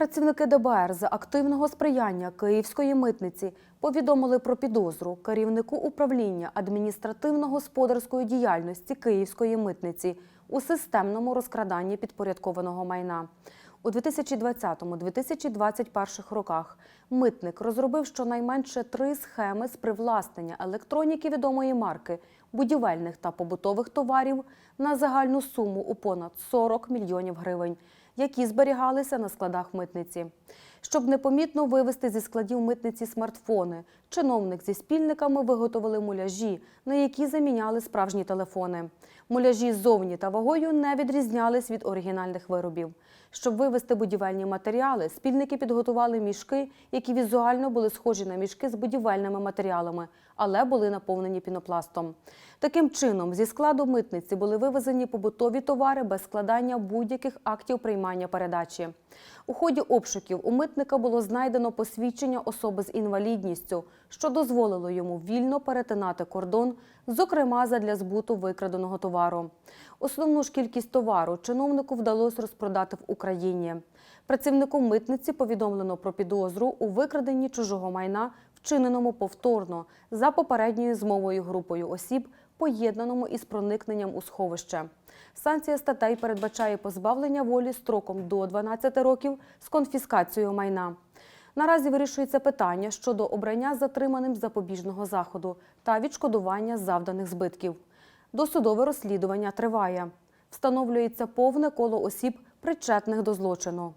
Працівники ДБР за активного сприяння Київської митниці повідомили про підозру керівнику управління адміністративно-господарської діяльності Київської митниці у системному розкраданні підпорядкованого майна. У 2020-2021 роках митник розробив щонайменше три схеми з привласнення електроніки відомої марки, будівельних та побутових товарів на загальну суму у понад 40 мільйонів гривень, які зберігалися на складах митниці. Щоб непомітно вивезти зі складів митниці смартфони, чиновник зі спільниками виготовили муляжі, на які заміняли справжні телефони. Муляжі ззовні та вагою не відрізнялись від оригінальних виробів. Щоб вивезти будівельні матеріали, спільники підготували мішки, які візуально були схожі на мішки з будівельними матеріалами, але були наповнені пінопластом. Таким чином, зі складу митниці були вивезені побутові товари без складання будь-яких актів приймання передачі. У ході обшуків у митника було знайдено посвідчення особи з інвалідністю, що дозволило йому вільно перетинати кордон, зокрема задля збуту викраденого товару. Основну ж кількість товару чиновнику вдалося розпродати в Україні. Працівнику митниці повідомлено про підозру у викраденні чужого майна, вчиненому повторно за попередньою змовою групою осіб, поєднаному із проникненням у сховище. Санкція статей передбачає позбавлення волі строком до 12 років з конфіскацією майна. Наразі вирішується питання щодо обрання затриманим запобіжного заходу та відшкодування завданих збитків. Досудове розслідування триває. Встановлюється повне коло осіб, причетних до злочину.